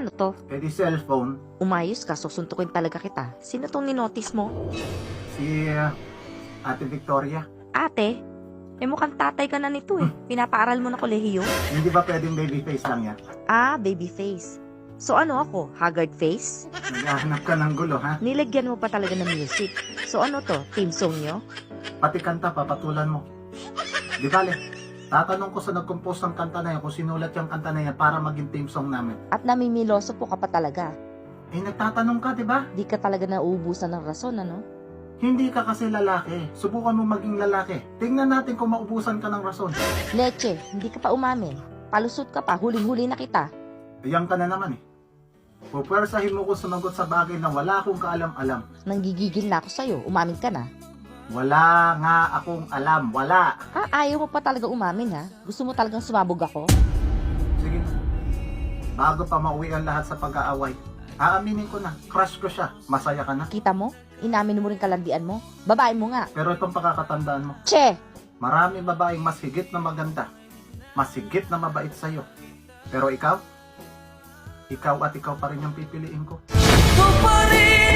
Ano to? Eh di cellphone, Umayos ka, susuntukin talaga kita. Sino tong ninotice mo? si uh, Ate Victoria. Ate, eh mukhang tatay ka na nito eh. Pinapaaral mo na kolehiyo. Hindi ba pwedeng baby face lang yan? Ah, baby face. So ano ako, haggard face? Naghahanap ka ng gulo, ha? Nilagyan mo pa talaga ng music. So ano to, team song nyo? Pati kanta, papatulan mo. Di bale, tatanong ko sa nag-compose ng kanta na yan kung sinulat yung kanta na yan para maging theme song namin. At namimiloso po ka pa talaga. Eh, nagtatanong ka, di ba? Di ka talaga nauubusan ng rason, ano? Hindi ka kasi lalaki. Subukan mo maging lalaki. Tingnan natin kung maubusan ka ng rason. Leche, hindi ka pa umamin. Palusot ka pa, huling-huli na kita. Ayan ka na naman eh. Pupwersahin mo ko sumagot sa bagay na wala akong kaalam-alam. Nanggigigil na ako sa'yo, umamin ka na. Wala nga akong alam. Wala. Ah, ayaw mo pa talaga umamin ha? Gusto mo talagang sumabog ako? Sige na. Bago pa mauwi ang lahat sa pag-aaway. Aaminin ko na, crush ko siya. Masaya ka na. Kita mo? Inamin mo rin kalandian mo? Babae mo nga. Pero itong pakakatandaan mo, Che! marami babaeng mas higit na maganda. Mas higit na mabait sa'yo. Pero ikaw, ikaw at ikaw pa rin yung pipiliin ko. Pa rin ko